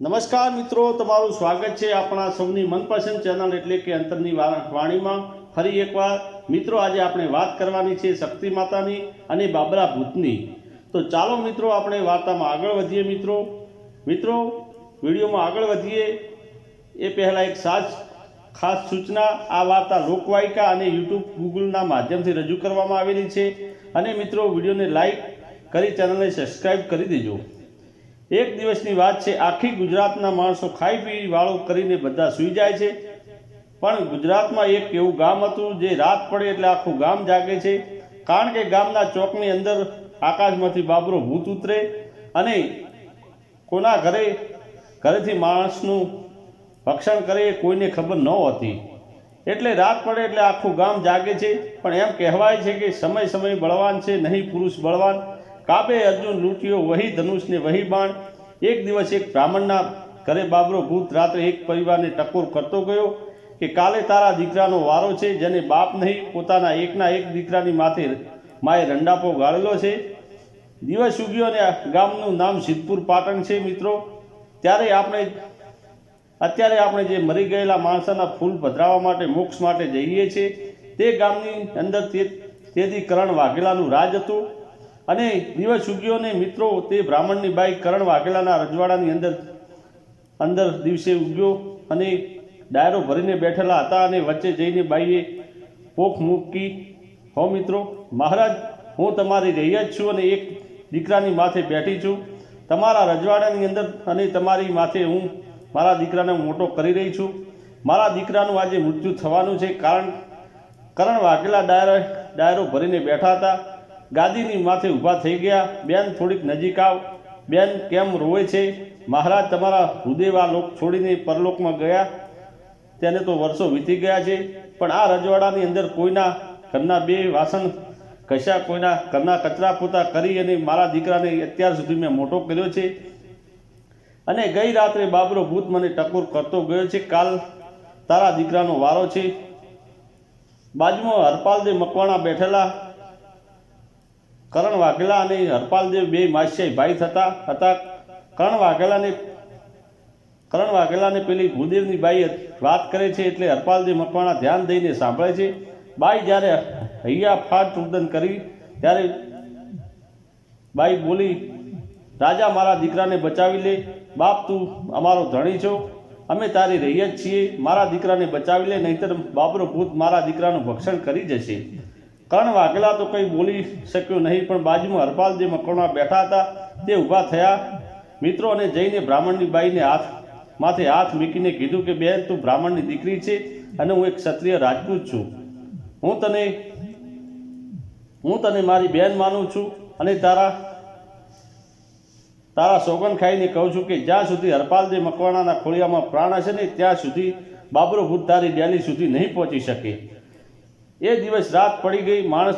નમસ્કાર મિત્રો, તમારું સ્વાગત છે આપણા સૌની મનપસંદ ચેનલ એટલે કે અંતરની વાણીમાં ફરી એકવાર, મિત્રો, આજે આપણે વાત કરવાની છે શક્તિ માતાની અને બાબરા ભૂતની. તો ચાલો મિત્રો, આપણે વાર્તામાં આગળ વધીએ મિત્રો. મિત્રો, વિડીયોમાં આગળ વધીએ. એ પહેલાં એક સાચ ખાસ સૂચના, આ વાર્તા લોકવાયકા અને યુટ્યુબ ગૂગલના માધ્યમથી રજૂ કરવામાં આવેલી છે. અને મિત્રો, વિડીયોને લાઈક કરી, ચેનલને સબસ્ક્રાઈબ કરી દેજો. એક દિવસની વાત છે, આખી ગુજરાતના માણસો ખાઈ પી વાળો કરીને બધા સૂઈ જાય છે. પણ ગુજરાતમાં એક એવું ગામ હતું જે રાત પડે એટલે આખું ગામ જાગે છે. કારણ કે ગામના ચોકની અંદર આકાશમાંથી બાબરો ભૂત ઉતરે અને કોના ઘરે, ઘરેથી માણસનું ભક્ષણ કરે એ કોઈને ખબર ન હોતી. એટલે રાત પડે એટલે આખું ગામ જાગે છે. પણ એમ કહેવાય છે કે સમય સમય બળવાન છે, નહીં પુરુષ બળવાન. કાબે અર્જુન લૂંટ્યો, વહી ધનુષ ને વહી બાણ. એક દિવસ એક બ્રાહ્મણના ઘરે બાબરો ભૂત રાત્રે એક પરિવારને ટકોર કરતો ગયો કે કાલે તારા દીકરાનો વારો છે, જેને બાપ નહીં, પોતાના એકના એક દીકરાની માથે માએ રંડાપો ગાળેલો છે. દિવસ ઉગ્યો અને ગામનું નામ સિદ્ધપુર પાટણ છે, મિત્રો. ત્યારે આપણે, અત્યારે આપણે જે મરી ગયેલા માણસોના ફૂલ પધરાવા માટે, મોક્ષ માટે જઈએ છીએ, તે ગામની અંદર તેથી કરણ વાઘેલાનું રાજ હતું. અને દિવસ ઉગ્યો ને મિત્રો, તે બ્રાહ્મણની બાઈ કરણ વાઘેલાના રજવાડાની અંદર અંદર દિવસે ઉગ્યો અને ડાયરો ભરીને બેઠેલા હતા અને વચ્ચે જઈને બાઈએ પોખ મૂકી, હો મિત્રો, મહારાજ, હું તમારી રહ્યા જ છું અને એક દીકરાની માથે બેઠી છું. તમારા રજવાડાની અંદર અને તમારી માથે હું મારા દીકરાને મોટો કરી રહી છું. મારા દીકરાનું આજે મૃત્યુ થવાનું છે, કારણ કરણ વાઘેલા ડાયરો ડાયરો ભરીને બેઠા હતા. ગાદીની માથે ઊભા થઈ ગયા. બેન, થોડીક નજીક આવ. બેન, કેમ રોવે છે? મહારાજ તમારા હૃદયવા લોક છોડીને પરલોકમાં ગયા? તેને તો વર્ષો વીતી ગયા છે. પણ આ રજવાડાની અંદર કોઈના ઘરના બે વાસણ કશા કોઈના ઘરના કચરા પોતા કરી અને મારા દીકરાને અત્યાર સુધી મેં મોટો કર્યો છે. અને ગઈ રાત્રે બાબરો ભૂત મને ટકોર કરતો ગયો છે. કાલ તારા દીકરાનો વારો છે. બાજુમાં હરપાલદેવ મકવાણા બેઠેલા. કરણ વાઘેલા અને હરપાલદેવ બે માસ્યાઈ ભાઈ થતા, હતા. કરણ વાઘેલાને કરણ વાઘેલાને પેલી ભૂદેવની બાઈ વાત કરે છે એટલે હરપાલદેવ મકવાણા ધ્યાન દઈને સાંભળે છે. બાઈ જ્યારે હૈયા ફાટ રુદન કરી, ત્યારે બાઈ બોલી, રાજા મારા દીકરાને બચાવી લે. બાપ, તું અમારો ધણી છો. અમે તારી રહીએ જ છીએ. મારા દીકરાને બચાવી લે, નહીંતર બાબરો ભૂત મારા દીકરાનું ભક્ષણ કરી જશે. કણ વાઘેલા તો કંઈ બોલી શક્યો નહીં, પણ બાજુમાં હરપાલ જે મકરણા બેઠા હતા, તે ઊભા થયા. મિત્રો અને જઈને બ્રાહ્મણની બાઈને હાથ, માથે હાથ મૂકીને કીધું કે, બેન, તું બ્રાહ્મણની દીકરી છે અને હું એક ક્ષત્રિય રાજપૂત છું. હું તને હું તને મારી બેન માનું છું અને તારા તારા સોગન ખાઈને કહું છું કે, જ્યાં સુધી હરપાલજી મકવાણાના ખોળિયામાં પ્રાણ હશે ને, ત્યાં સુધી બાબરો ભૂત તારી ડેલી સુધી નહીં પહોંચી શકે. એ દિવસ રાત પડી ગઈ માણસ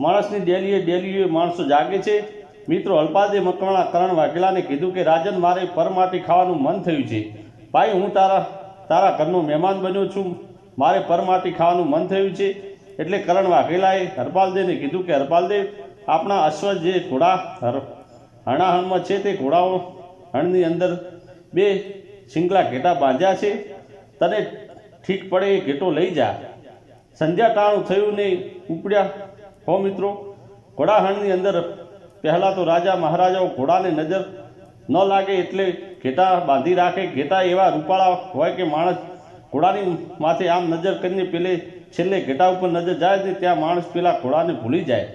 માણસની ડેલીએ ડેલીએ માણસો જાગે છે. મિત્રો, અલ્પાદે મકવાણા કરણ વાઘેલાને કીધું કે, રાજન, મારે પરમાટી ખાવાનું મન થયું છે. ભાઈ, હું તારા તારા ઘરનો મહેમાન બન્યો છું. મારે પરમાટી ખાવાનું મન થયું છે. એટલે કરણ વાઘેલાએ હરપાલદેવને કીધું કે, હરપાલદેવ, આપણા અશ્વ જે ઘોડા હણાહણમાં છે તે ઘોડાઓ હણની અંદર બે શિંગલા ઘેટા બાંધ્યા છે. તને ઠીક પડે એ ઘેટો લઈ જા. સંધ્યા ટાણું થયું ને ઉપડ્યા. હો મિત્રો ઘોડાહણની અંદર પહેલાં તો રાજા મહારાજાઓ ઘોડાને નજર ન લાગે એટલે ઘેટા બાંધી રાખે. ઘેટા એવા રૂપાળા હોય કે માણસ ઘોડાની માથે આમ નજર કરીને પેલે છેલ્લે ઘેટા ઉપર નજર જાય ને ત્યાં માણસ પેલા ઘોડાને ભૂલી જાય.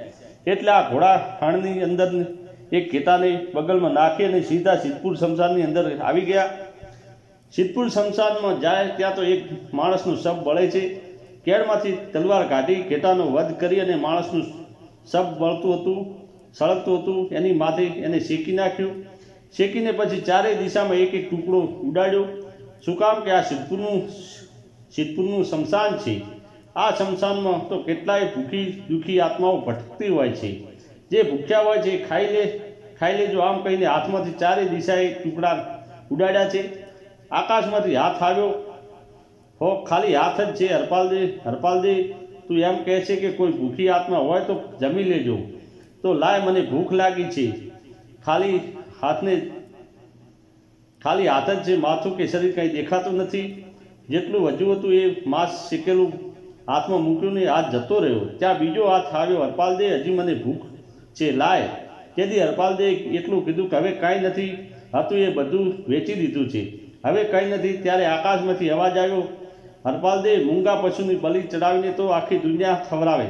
એટલે આ ઘોડા ખાણની અંદર એક ઘેટાને બગલમાં નાખી અને સીધા સિદ્ધપુર શમશાનની અંદર આવી ગયા. સિદ્ધપુર શમશાનમાં જાય ત્યાં તો એક માણસનું શબ બળે છે. કેળમાંથી તલવાર કાઢી ઘેટાનો વધ કરી અને માણસનું શબ બળતું હતું, સળગતું હતું, એની માથે એને શેકી નાખ્યું. શેકીને પછી ચારેય દિશામાં એક એક ટુકડો ઉડાડ્યો. શું કામ કે આ સિદ્ધપુરનું સિદ્ધપુરનું શમશાન છે? આ શમશાનમાં તો કેટલાય ભૂખી દુઃખી આત્માઓ ભટકતી હોય છે. જે ભૂખ્યા હોય છે એ ખાઈ લે, ખાઈ લેજો. આમ કહીને હાથમાંથી ચારેય દિશાએ ટુકડા ઉડાડ્યા છે. આકાશમાંથી હાથ આવ્યો. હો, ખાલી હાથ જ છે, હરપાલજી હરપાલજી, તું એમ કહે છે કે કોઈ ભૂખી આત્મા હોય તો જમી લેજો. તો લાય, મને ભૂખ લાગી છે. ખાલી હાથને, ખાલી હાથ જ છે, માથું કે શરીર કંઈ દેખાતું નથી. જેટલું વધુ હતું એ માંસ શેકેલું હાથમાં મૂક્યું ને હાથ જતો રહ્યો. ત્યાં બીજો હાથ આવ્યો હરપાલ દે હજી મને ભૂખ છે, લાય. તેથી હરપાલ દે એટલું કીધું કે હવે કાંઈ નથી. હતું એ બધું વેચી દીધું છે. હવે કંઈ નથી. ત્યારે આકાશમાંથી અવાજ આવ્યો હરપાલ દે મૂંગા પશુની બલિ ચડાવીને તો આખી દુનિયા ખવડાવે.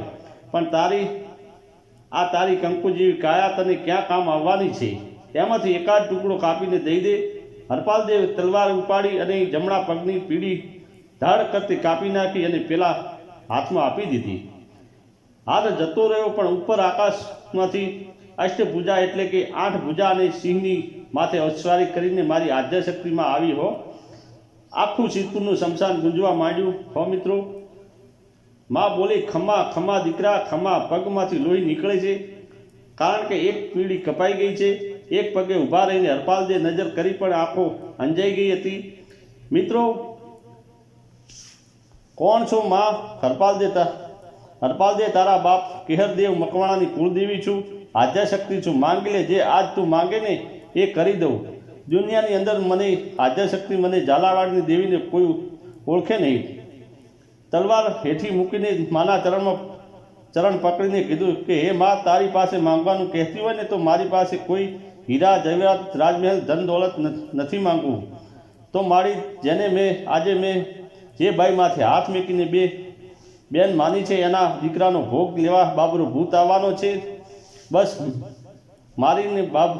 પણ તારી આ તારી કંકુ જેવી કાયા તને ક્યાં કામ આવવાની છે? તેમાંથી એકાદ ટુકડો કાપીને દઈ દે. હરપાલદેવ તલવાર ઉપાડી અને જમણા પગની પીડી ધાડ કરતી કાપી નાખી અને પેલા હાથમાં આપી દીધી. હાથ જતો રહ્યો પણ ઉપર આકાશમાંથી અષ્ટભુજા એટલે કે આઠ ભુજા અને સિંહની માથે અશ્વારી કરીને મારી આદ્યશક્તિમાં આવી હો. આખું સિદ્ધપુરનું શમશાન ગુંજવા માંડ્યું. હો મિત્રો, માં બોલી, ખમા ખમા દીકરા, ખમા પગમાંથી લોહી નીકળે છે. કારણ કે એક પીડી કપાઈ ગઈ છે. એક પગે ઊભા રહીને હરપાલદે નજર કરી પણ આંખો અંજાઈ ગઈ હતી. મિત્રો, કોણ છો માં? હરપાલદે તા હરપાલદે તારા બાપ કેહરદેવ મકવાણાની કુળદેવી છું. આદ્યાશક્તિ છું. માંગી લે, જે આજ તું માંગે ને એ કરી દઉં. દુનિયાની અંદર મને આદ્યશક્તિ મને ઝાલાવાડની દેવીને કોઈ ઓળખે નહીં. તલવાર હેઠી મૂકીને માના ચરણમાં ચરણ પકડીને કીધું કે, હે માં, તારી પાસે માંગવાનું કહેતી હોય ને તો મારી પાસે કોઈ હીરા જવેરાત રાજમહેલ, ધન દોલત નથી માંગવું. તો મારી જેને મેં, આજે મેં જે ભાઈ માથે હાથ મૂકીને બે બેન માની છે, એના દીકરાનો ભોગ લેવા બાબરો ભૂત આવવાનો છે. બસ, મારીને બાબ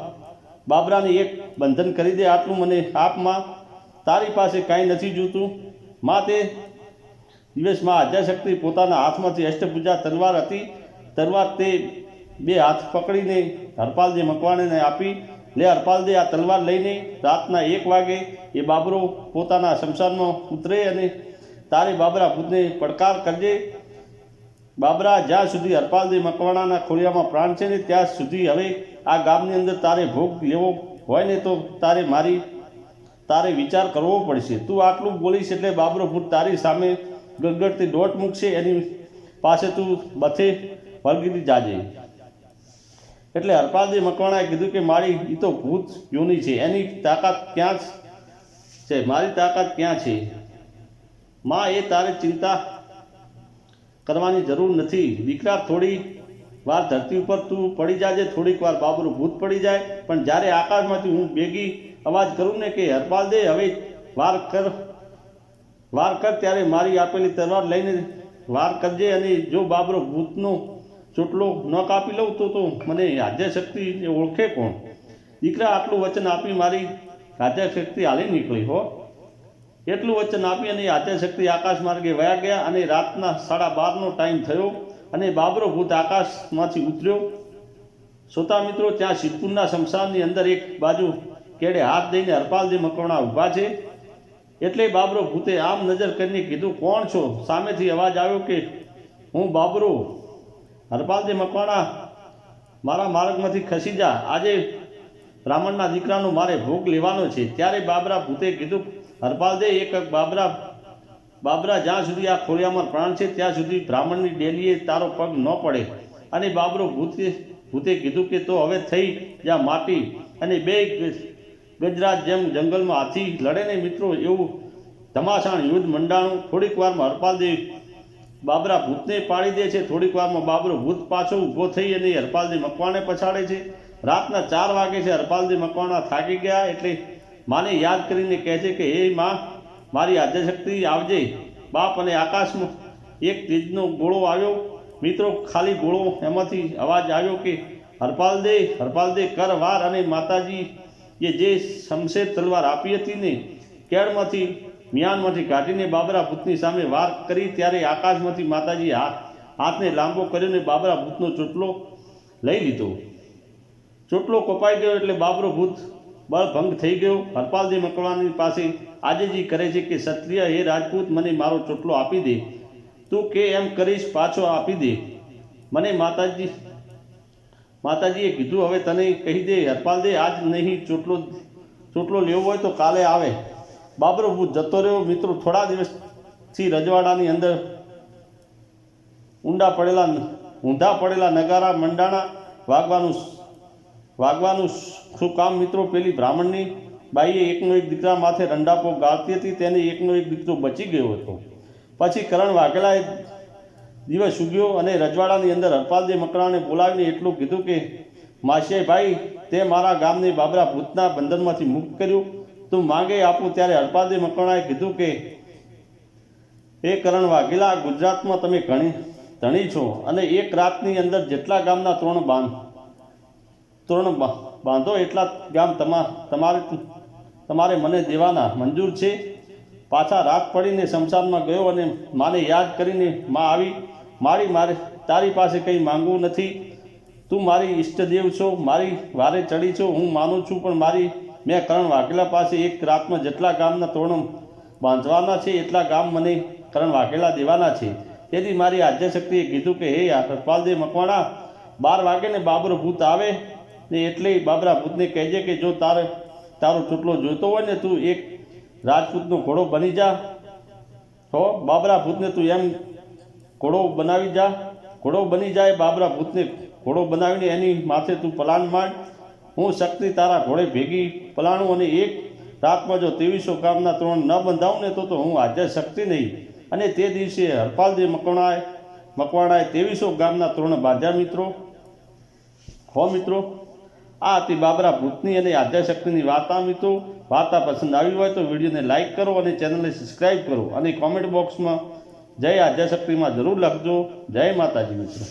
બાબરાને એક બંધન કરી દે આટલું મને આપમાં. તારી પાસે કાંઈ નથી જોતું. માં તે દિવસમાં આદ્યાશક્તિ પોતાના હાથમાંથી અષ્ટભુજા તલવાર હતી. તલવાર તે બે હાથ પકડીને હરપાલજી મકવાણીને આપી. લે હરપાલજી આ તલવાર લઈને રાતના એક વાગે એ બાબરો પોતાના શમશાનમાં ઉતરે અને તારે બાબરા ભૂતને પડકાર કરજે. બાબરા, જ્યાં સુધી હરપાલજી મકવાણાના ખોળિયામાં પ્રાણ છે ને, ત્યાં સુધી હવે આ ગામની અંદર તારે ભોગ લેવો હોય ને તો તારે મારી, તારે વિચાર કરવો પડશે. તું આટલું બોલીશ એટલે બાબરો ભૂત તારી સામે ગગડતી દોટ મૂકશે, એની પાસે તું બથે વળગીથી જાજે. એટલે હરપાલજી મકવાણાએ કીધું કે મારી એ તો ભૂત યોની છે. એની તાકાત ક્યાં છે? મારી તાકાત ક્યાં છે? માં, એ તારે ચિંતા કરવાની જરૂર નથી. દીકરા થોડી વાર ધરતી ઉપર તું પડી જાજે, થોડીક વાર બાબરું ભૂત પડી જાય. પણ જ્યારે આકાશમાંથી હું ભેગી અવાજ કરું ને કે, હરપાલ દે, હવે વાર કર વાર કર, ત્યારે મારી આપેલી તલવાર લઈને વાર કરજે અને જો બાબરો ભૂતનો ચોટલો ન કાપી લઉં તો તો મને આદ્યશક્તિ ઓળખે કોણ? દીકરા આટલું વચન આપી મારી આદ્યશક્તિ હાલી નીકળી, હો. એટલું વચન આપી અને આદ્યશક્તિ આકાશ માર્ગે વયા ગયા અને રાતના સાડા બારનો ટાઈમ થયો અને બાબરો ભૂત આકાશમાંથી ઉતર્યો. શ્રોતા મિત્રો, ત્યાં સિદ્ધપુરના શમશાનની અંદર એક બાજુ કેડે હાથ દઈને હરપાલજી મકવાણા ઊભા છે. એટલે બાબરો ભૂતે આમ નજર કરીને કીધું, કોણ છો? સામેથી અવાજ આવ્યો કે, હું બાબરો. હરપાલજી મકવાણા, મારા માર્ગમાંથી ખસી જા. આજે બ્રાહ્મણના દીકરાનો મારે ભોગ લેવાનો છે. ત્યારે બાબરા ભૂતે કીધું, હરપાલ દે, એક બાબરા બાબરા જ્યાં સુધી આ ખોળિયામાં પ્રાણ છે, ત્યાં સુધી બ્રાહ્મણની ડેલીએ તારો પગ ન પડે. અને બાબરો ભૂતે ભૂતે કીધું કે તો હવે થઈ જ્યાં માટી અને બે ગજરાજ જેમ જંગલમાં હાથી લડે ને મિત્રો એવું ધમાસાણ યુદ્ધ મંડાણું થોડીક વારમાં હરપાલદેવ બાબરા ભૂતને પાડી દે છે. થોડીક વારમાં બાબરો ભૂત પાછો ઊભો થઈ અને હરપાલજી મકવાણે પછાડે છે. રાતના ચાર વાગે છે, હરપાલજી મકવાણા થાકી ગયા, એટલે માને યાદ કરીને કહે છે કે, હે માં, મારી આદ્યશક્તિ આવજે. બાપ અને આકાશમાં એક તીજનો ગોળો આવ્યો. મિત્રો, ખાલી ગોળો એમાંથી અવાજ આવ્યો કે હરપાલ દે હરપાલ દે કર વાર અને માતાજી, એ જે શમશેર તલવાર આપી હતી ને, કેળમાંથી, મિયાનમાંથી કાઢીને બાબરા ભૂતની સામે વાર કરી, ત્યારે આકાશમાંથી માતાજી હાથ હાથને લાંબો કર્યો ને બાબરા ભૂતનો ચોટલો લઈ લીધો. ચોટલો કપાઈ ગયો એટલે બાબરો ભૂત બળભંગ થઈ ગયો. હરપાલજી મકવાણી પાસે આજેજી કરે છે કે, ક્ષત્રિય, હે રાજપૂત, મને મારો ચોટલો આપી દે. તું કે એમ કરીશ, પાછો આપી દે. મને માતાજી, માતાજીએ કીધું, હવે તને કહી દે હરપાલ દે આજ નહીં ચોટલો ચોટલો લેવો હોય તો કાલે આવે. બાબરો ભૂત જતો રહ્યો. મિત્રો, થોડા દિવસથી રજવાડાની અંદર ઊંડા પડેલા, ઊંધા પડેલા નગારા, મંડાણા વાગવાનું વાગવાનું શું કામ મિત્રો? પેલી બ્રાહ્મણની બાઈએ એકનો એક દીકરા માથે રંડાપો ગાળતી હતી, તેને એકનો એક દીકરો બચી ગયો હતો. પછી કરણ વાઘેલાએ દિવસ ઉગ્યો અને રજવાડાની અંદર હરપાલજી મકરાને બોલાવીને એટલું કીધું કે, માસીએ ભાઈ, તે મારા ગામને બાબરા ભૂતના બંધનમાંથી મુક્ત કર્યું. તું માંગે આપું. ત્યારે હરપાલજી મકરાણાએ કીધું કે, એ કરણ વાઘેલા, ગુજરાતમાં તમે ઘણી ધણી છો અને એક રાતની અંદર જેટલા ગામના ત્રણ બાંધ ત્રણ બાંધો એટલા ગામ તમા તમારે તમારે મને દેવાના મંજૂર છે. પાછા રાત પડીને શમશાનમાં ગયો અને માને યાદ કરીને માં આવી, મારી મારે તારી પાસે કંઈ માંગવું નથી. તું મારી ઈષ્ટદેવ છો, મારી વારે ચડી છો, હું માનું છું, પણ મારી મેં કરણ વાઘેલા પાસે એક રાતમાં જેટલા ગામના તોરણ બાંધવાના છે, એટલા ગામ મને કરણ વાઘેલા દેવાના છે. તેથી મારી આદ્યશક્તિએ કીધું કે, હે હરપાલદેવ મકવાણા, બાર વાગે ને બાબર ભૂત આવે ને એટલે બાબરા ભૂતને કહેજે કે જો તારે તારો ચૂંટલો જોઈતો હોય ને તું એક રાજપૂતનો ઘોડો બની જા. હો, બાબરા ભૂતને તું એમ ઘોડો બનાવી જા. ઘોડો બની જાય, બાબરા ભૂતને ઘોડો બનાવીને એની માથે તું પલાન માંડ હું શક્તિ તારા ઘોડે ભેગી પલાણું અને એક રાતમાં જો ત્રેવીસો ગામના ત્રણ ન બંધાવું ને તો તો હું હાજર શક્તિ નહીં. અને તે દિવસે હરપાલજી મકવાણાએ મકવાણાએ ત્રેવીસો ગામના ત્રણ બાંધ્યા મિત્રો. હો મિત્રો આ હતી બાબરા ભૂતની અને આધ્યાશક્તિની વાર્તા મિત્રો વાર્તા પસંદ આવી હોય તો વિડીયોને લાઇક કરો અને ચેનલને સબસ્ક્રાઈબ કરો. અને કોમેન્ટ બોક્સમાં જય આધ્યાશક્તિમાં જરૂર લખજો. જય માતાજી મિત્રો.